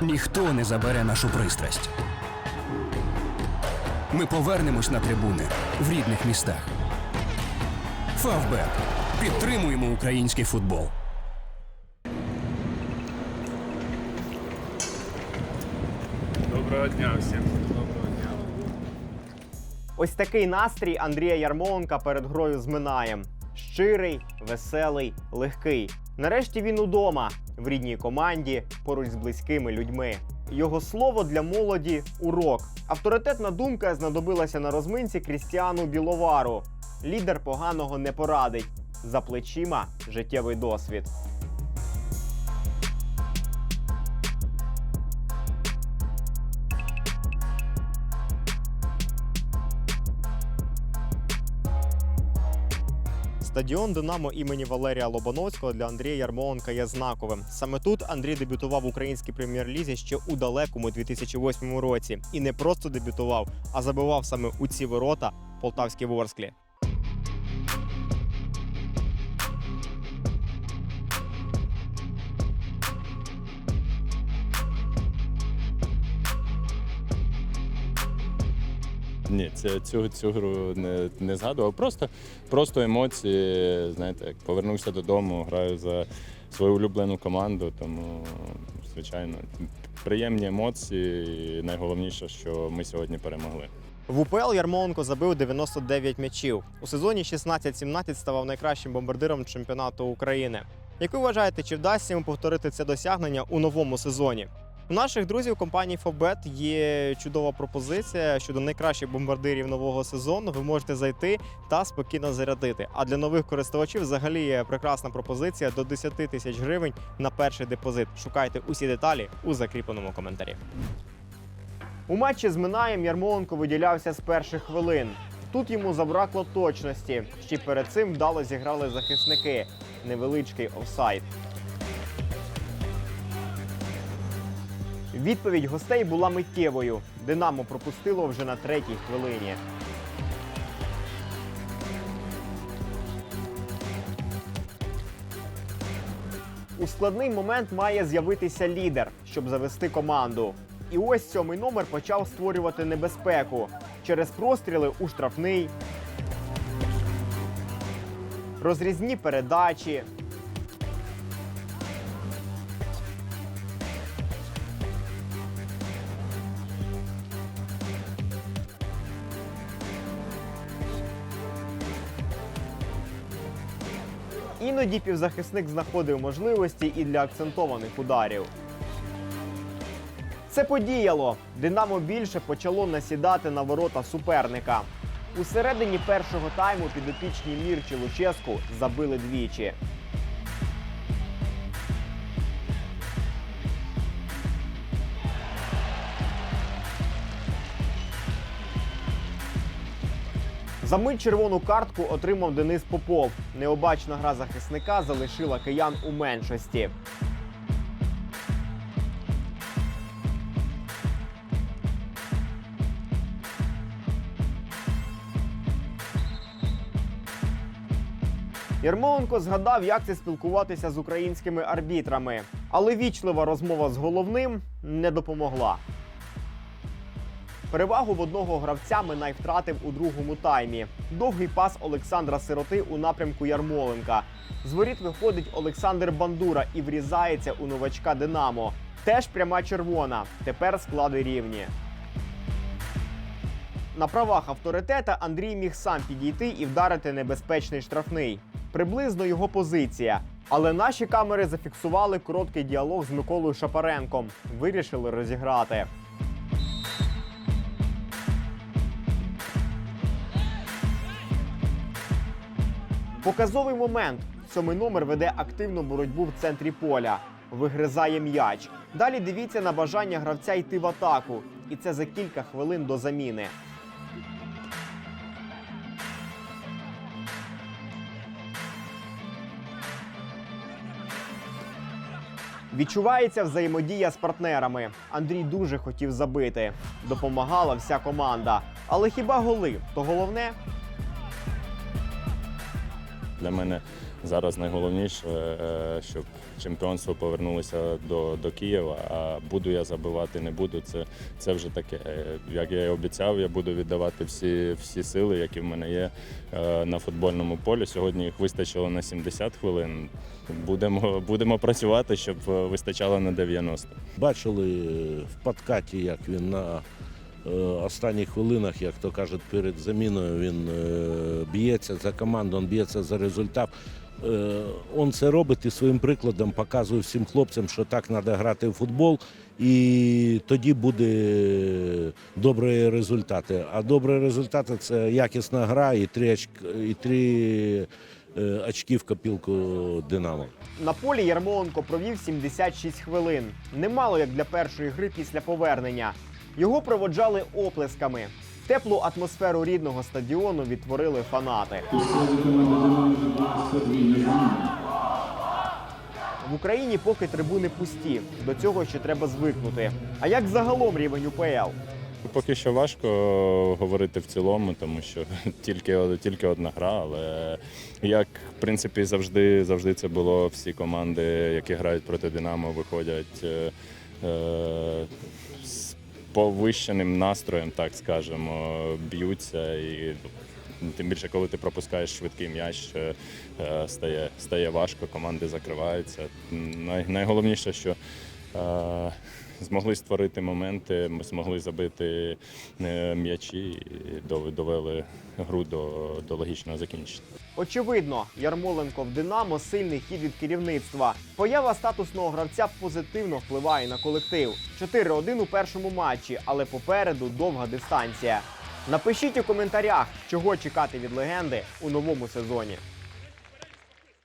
Ніхто не забере нашу пристрасть. Ми повернемось на трибуни в рідних містах. Фавбет. Підтримуємо український футбол. Доброго дня всім. Доброго дня. Ось такий настрій Андрія Ярмоленка перед грою з Минаєм. Щирий, веселий, легкий. Нарешті він удома, в рідній команді, поруч з близькими людьми. Його слово для молоді урок. Авторитетна думка знадобилася на розминці Крістіану Біловару. Лідер поганого не порадить. За плечима життєвий досвід. Стадіон Динамо імені Валерія Лобановського для Андрія Ярмоленка є знаковим. Саме тут Андрій дебютував в українській прем'єр-лізі ще у далекому 2008 році. І не просто дебютував, а забивав саме у ці ворота полтавські ворсклі. Ні, це, цю, цю гру не, не згадував. Просто, просто емоції. Знаєте, як повернувся додому, граю за свою улюблену команду, тому, звичайно, приємні емоції. І найголовніше, що ми сьогодні перемогли. В УПЛ Ярмоленко забив 99 м'ячів. У сезоні 16-17 ставав найкращим бомбардиром чемпіонату України. Як ви вважаєте, чи вдасться йому повторити це досягнення у новому сезоні? У наших друзів компанії Фобет є чудова пропозиція щодо найкращих бомбардирів нового сезону. Ви можете зайти та спокійно зарядити. А для нових користувачів взагалі є прекрасна пропозиція до 10 тисяч гривень на перший депозит. Шукайте усі деталі у закріпленому коментарі. У матчі з Минаєм Ярмоленко виділявся з перших хвилин. Тут йому забракло точності. Ще перед цим вдало зіграли захисники. Невеличкий офсайд. Відповідь гостей була миттєвою. Динамо пропустило вже на третій хвилині. У складний момент має з'явитися лідер, щоб завести команду. І ось сьомий номер почав створювати небезпеку через простріли у штрафний, розрізні передачі. Іноді півзахисник знаходив можливості і для акцентованих ударів. Це подіяло. Динамо більше почало насідати на ворота суперника. У середині першого тайму підопічні Мірчі Луческу забили двічі. За мить червону картку отримав Денис Попов. Необачна гра захисника залишила киян у меншості. Ярмоленко згадав, як це спілкуватися з українськими арбітрами, але вічлива розмова з головним не допомогла. Перевагу в одного гравця Минай втратив у другому таймі. Довгий пас Олександра Сироти у напрямку Ярмоленка. З воріт виходить Олександр Бандура і врізається у новачка Динамо. Теж пряма червона. Тепер склади рівні. На правах авторитета Андрій міг сам підійти і вдарити небезпечний штрафний. Приблизно його позиція. Але наші камери зафіксували короткий діалог з Миколою Шапаренком. Вирішили розіграти. Показовий момент. Сьомий номер веде активну боротьбу в центрі поля. Вигризає м'яч. Далі дивіться на бажання гравця йти в атаку. І це за кілька хвилин до заміни. Відчувається взаємодія з партнерами. Андрій дуже хотів забити. Допомагала вся команда. Але хіба голи? То головне Для мене зараз найголовніше, е, щоб чемпіонство повернулося до, до Києва. А буду я забивати, не буду. Це, це вже таке. Е, Як я і обіцяв, я буду віддавати всі, всі сили, які в мене є е, на футбольному полі. Сьогодні їх вистачило на 70 хвилин. Будемо, будемо працювати, щоб е, вистачало на 90. Бачили в подкаті, як він на е, останніх хвилинах, як то кажуть, перед заміною він е, б'ється за команду, він б'ється за результат. Е, Он це робить і своїм прикладом показує всім хлопцям, що так треба грати в футбол, і тоді буде добрі результати. А добрі результати це якісна гра і три, і три е, очки в копілку Динамо. На полі Ярмоленко провів 76 хвилин. Немало як для першої гри після повернення. Його проводжали оплесками. Теплу атмосферу рідного стадіону відтворили фанати. В Україні поки трибуни пусті. До цього ще треба звикнути. А як загалом рівень УПЛ? Поки що важко говорити в цілому, тому що тільки, тільки одна гра, але як в принципі завжди, завжди це було, всі команди, які грають проти Динамо, виходять е, е, повищеним настроєм, так скажемо, б'ються і. Тим більше, коли ти пропускаєш швидкий м'яч, е, е, стає, стає важко, команди закриваються. Най, найголовніше, що е, змогли створити моменти, ми змогли забити е, м'ячі і довели гру до, до логічного закінчення. Очевидно, Ярмоленко в Динамо сильний хід від керівництва. Поява статусного гравця позитивно впливає на колектив. 4-1 у першому матчі, але попереду довга дистанція. Напишіть у коментарях, чого чекати від легенди у новому сезоні.